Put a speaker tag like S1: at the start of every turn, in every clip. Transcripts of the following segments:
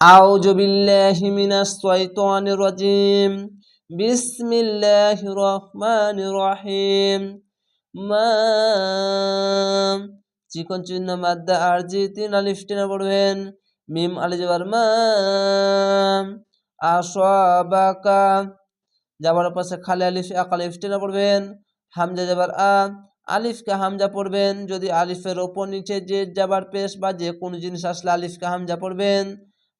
S1: আউযু বিল্লাহি মিনাশ শাইতানির রাজিম। বিসমিল্লাহির রহমানির রহিম। মা চিকন চিহ্ন মাদ্দা আরজি তিন আলিফ টেনে পড়বেন। মিম আলি যাবার মা আসাবাকা যাবার পাশে খালি আলিফ, এক আলিফ টেনে পড়বেন। হামজা যাবার আ। আলিফকে হামজা পড়বেন। যদি আলিফের ওপর নিচে যে যাবার পেশ বা যে কোনো জিনিস আসলে আলিফকে হামজা পড়বেন।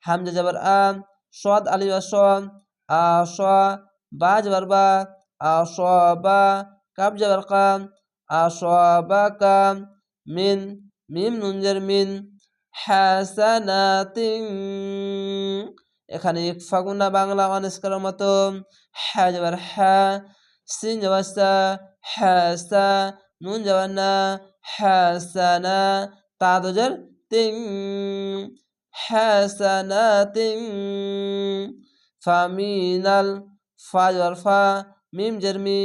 S1: হামজা যাবার আ সদ আলিফ স আ স বা যাবার বা আ স বা কাব যাবার কাম আ স বা কাম মিন মিম নুনজের মিন হাসানাতিন এখানে ইকফাগুনা বাংলা অনেস্কারের মতো হ্যাঁ যাবার হ্যাঁ সিন যাবার সা হ্যাসা নুন যাবার না হ্যাসানা তা দোজার তিং হাসানাতিন ফামিনাল ফা যাবার ফা মিম জারমি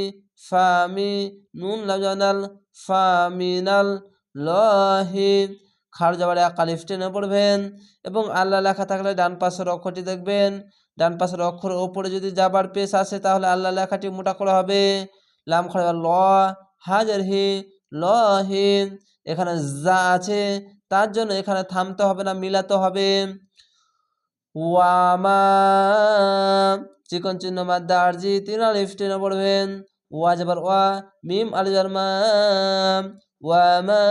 S1: ফামি নুন লাজানাল ফামিনাল লহি খার যাবার এক আলিফ টেনে পড়বেন এবং আল্লাহ লেখা থাকলে ডান পাশের অক্ষরটি দেখবেন। ডান পাশের অক্ষরের ওপরে যদি যাবার পেশ আসে তাহলে আল্লাহ লেখাটি মোটা করা হবে। লাম খাড়া ল, হাজার হি, ল এখানে যা আছে। তার জন্য এখানে থামতে হবে না, মিলাতে হবে। ওয়ামা, চিকন চিহ্ন মাদ্দা তিন আলিফ পড়বেন। ওয়া যাবার ওয়া, মিম আলিজার মা ওয়ামা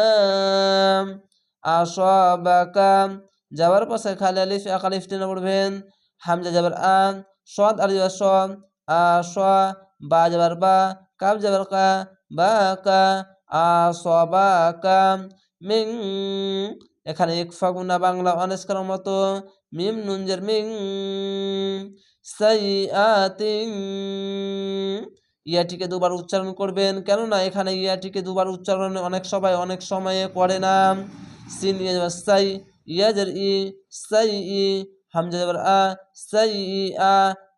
S1: যাবার পাশে খালি আলিফ, এক আলিফ, টেনে পড়বেন। হামজা যাবার আ, সদ আলি যাবার স আ, স, বা যাবার বা, কাব যাবার কা, বা কা, আ, স, বা মিং। এখানে ইকফা গুনা বাংলা অনেস্কার মতো, মিম নুনজের মিং। সাই আতিং ইয়াটিকে দুবার উচ্চারণ করবেন, কেননা এখানে ইয়াটিকে দুবার উচ্চারণ অনেক সবাই অনেক সময়ে করে না। সিন ইয়ে সাই ইয়াজের ই, সাই ই, হামজা যাবার আ, সাই ই, আ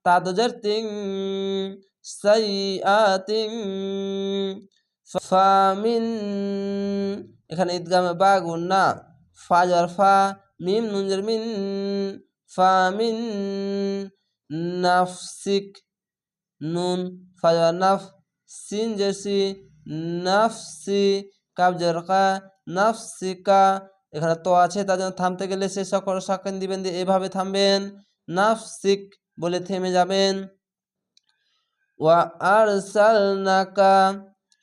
S1: তাদজার তিং। সাই আ তিং। ফামিন, এখানে ঈদগামে বা গুণ না। ফা ফা, মিম নুনজের মিন। ফামিন, নাফসিক নুন, ফা যাবার নাফ, সিন জার্সি নাফসি কাব যাবার কা নাফসিকা এখানে তো আছে, তার জন্য থামতে গেলে সে সকল সাকেন দিবেন দিয়ে এভাবে থামবেন। নাফসিক বলে থেমে যাবেন। ওয়া আর সাল নাকা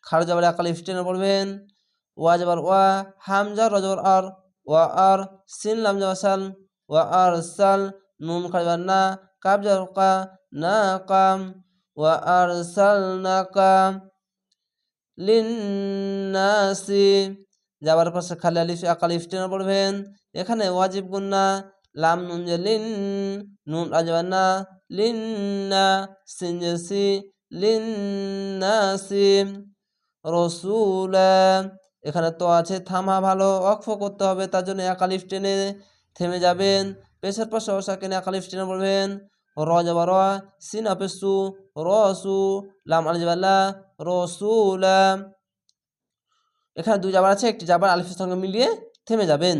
S1: খাড় যাবার একালিফ টেনে পড়বেন। ওয়া যাবার ওয়া, হামজা রজবর আর, ওয়া আর, সিন, লাম যাবার সাল, ওয়া আর, সাল, নুন খাড় যাবার না কাব যাবার কা, না, কাম, ওয়া আর নাকা লিন্নাসি যাবার পাশে খালি আলিফ আকালিফ টেনে পড়বেন। এখানে ওয়াজিব গুন্না লাম, নুন যে লিন, নুন আজবানা লিন্না সিনজেসি লিন্নাসি রসুলা। এখানে তো আছে, থামা ভালো, অক্ষ করতে হবে, তার জন্য একালিফ টেনে থেমে যাবেন। পেশের পাশে অসাকেনে একালিফ টেনে পড়বেন র যাবা র, সিন আপেসু রসু, লাম আলিজাবাল্লা রসুলা। এখানে দুই জাবার আছে, একটি জাবার আলিফের সঙ্গে মিলিয়ে থেমে যাবেন।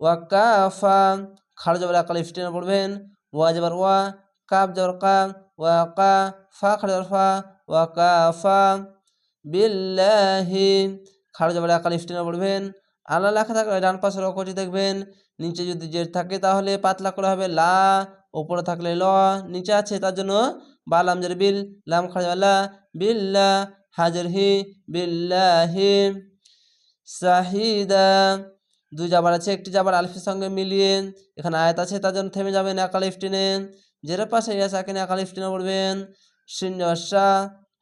S1: ওয়া কাফা খাড় যাবার আকালিফ টেনে পড়বেন ওয়া যাবার ওয়া কাপ যাবার কা ওয়া কা ফা খাড় যাবার ফা ওয়া কাফা বিল্লাহি। খাড় যাবার আকালিফ টেনে পড়বেন আল্লাহ লেখা থাকলে ডান পাশে অকটি দেখবেন। নিচে যদি জের থাকে তাহলে পাতলা করা হবে, লা। ওপরে থাকলে ল। নিচে আছে তার জন্য বা লাম জের বিল, লাম খাড় যাবার লা। বিল্লা হাজার হি, বিল্লাহি। সাহিদা। দুই জাবার আছে, একটি জাবার আলিফের সঙ্গে মিলিয়ে। এখানে আয়াত আছে, তার জন্য থেমে যাবেন এক আলিফ টেনে জেরের পাশে ইয়া সাকিনে এক আলিফ পড়বেন। শূন্য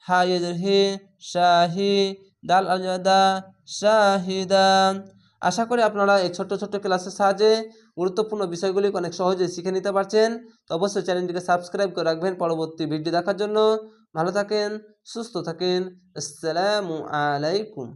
S1: শাহ হা শাহি দাল আলদা শাহিদা। আশা করি আপনারা এই ছোট্ট ছোট্ট ক্লাসের সাহায্যে গুরুত্বপূর্ণ বিষয়গুলি অনেক সহজে শিখে নিতে পারছেন। তো অবশ্যই চ্যানেলটিকে সাবস্ক্রাইব করে রাখবেন পরবর্তী ভিডিও দেখার জন্য। ভালো থাকেন, সুস্থ থাকেন। আসসালামু আলাইকুম।